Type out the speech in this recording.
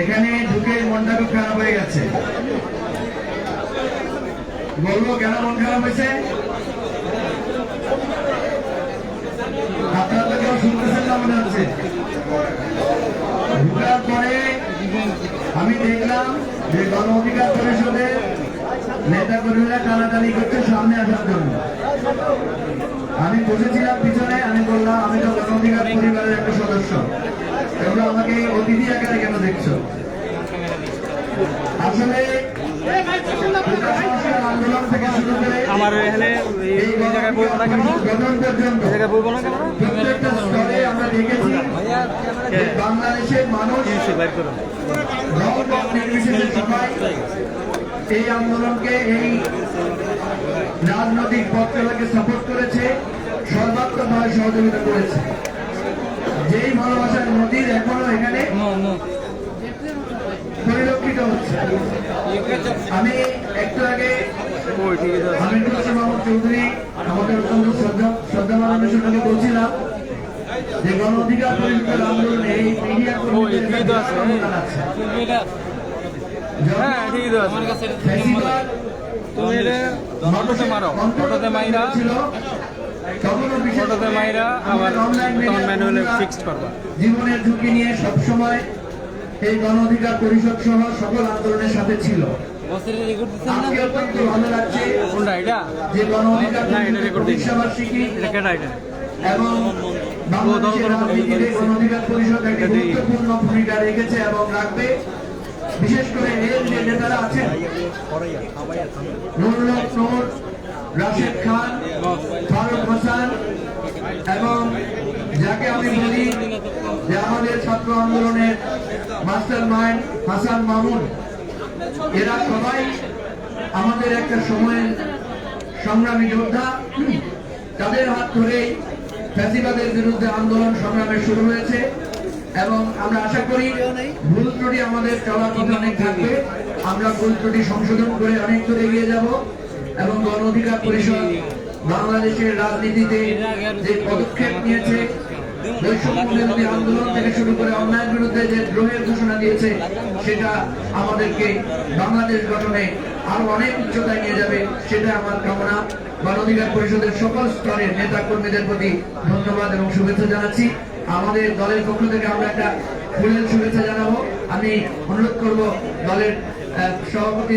এখানে ঢুকে মনটা খুব খারাপ হয়ে গেছে। বলব, কেন মন খারাপ হয়েছে? আপনারা কেউ শুনতেছেন না মনে হচ্ছে। ঢুকার পরে আমি দেখলাম যে গণ অধিকার পরিষদের নেতা কর্মীরা টানাটানি করছে সামনে আসার জন্য। আমি বসেছিলাম পিছনে, আমি বললাম, আমি তো গণ অধিকার পরিবারের তোমরা আমাকে অতিথি আকারে কেন দেখছ? আসলে আন্দোলন থেকে শুরু করে আমার এখানে এই এই এই জায়গায় বলব না কেন? এই জায়গায় বলব না কেন? প্রত্যেকটা স্তরে আমরা দেখেছি বাংলাদেশের মানুষ কিছু বাইর করুন। রংমত নির্বিশেষে সবাই এই আন্দোলনকে এই রাজনৈতিক পক্ষকে সাপোর্ট করেছে সর্বাত্মকভাবে সহযোগিতা করেছে। যেই ভালোবাসার এখানে পরিলক্ষিত হচ্ছে। আমি একটু আগে ওই ঠিক আছে হামিদুল হাসান মাহমুদ চৌধুরী আমাদের অত্যন্ত শ্রদ্ধা শ্রদ্ধা মানুষের সঙ্গে বলছিলাম যে গণ অধিকার পরিষদের আন্দোলনে এই মিডিয়া কর্মীদের ঠিকই তো আছে। জানাচ্ছে হ্যাঁ। মারো। ফটোতে মাইরা করে মাইরা আবার ম্যানুয়ালে ফিক্সড করবা। জীবনের ঝুঁকি নিয়ে সবসময় এই গণ অধিকার পরিষদ সহ সকল আন্দোলনের সাথে ছিল। ভালো লাগছে যে গণ অধিকার এবং। গণ অধিকার পরিষদ একটি গুরুত্বপূর্ণ ভূমিকা রেখেছে এবং রাখবে। বিশেষ করে এর যে নেতারা আছেন নুরুল রাশেদ খান ফারুক হাসান এবং যাকে আমি বলি যে আমাদের ছাত্র আন্দোলনের মাস্টার মাইন্ড হাসান মামুন, এরা সবাই আমাদের একটা সময়ের সংগ্রামী যোদ্ধা। তাদের হাত ধরেই ফ্যাসিবাদের বিরুদ্ধে আন্দোলন সংগ্রামে শুরু হয়েছে এবং আমরা আশা করি ভুল ত্রুটি আমাদের চলার পথে অনেক থাকবে। আমরা ভুল ত্রুটি সংশোধন করে অনেক দূর এগিয়ে যাব এবং গণ অধিকার পরিষদ বাংলাদেশের রাজনীতিতে যে পদক্ষেপ নিয়েছে বৈষম্য আন্দোলন থেকে শুরু করে অন্যায়ের বিরুদ্ধে যে দ্রোহের ঘোষণা দিয়েছে, সেটা আমাদেরকে বাংলাদেশ গঠনে আরও অনেক উচ্চতায় নিয়ে যাবে, সেটা আমার কামনা। গণ অধিকার পরিষদের সকল স্তরের নেতা কর্মীদের প্রতি ধন্যবাদ এবং শুভেচ্ছা জানাচ্ছি। আমাদের দলের পক্ষ থেকে আমরা একটা ফুলের শুভেচ্ছা জানাব। আমি অনুরোধ করব দলের সভাপতি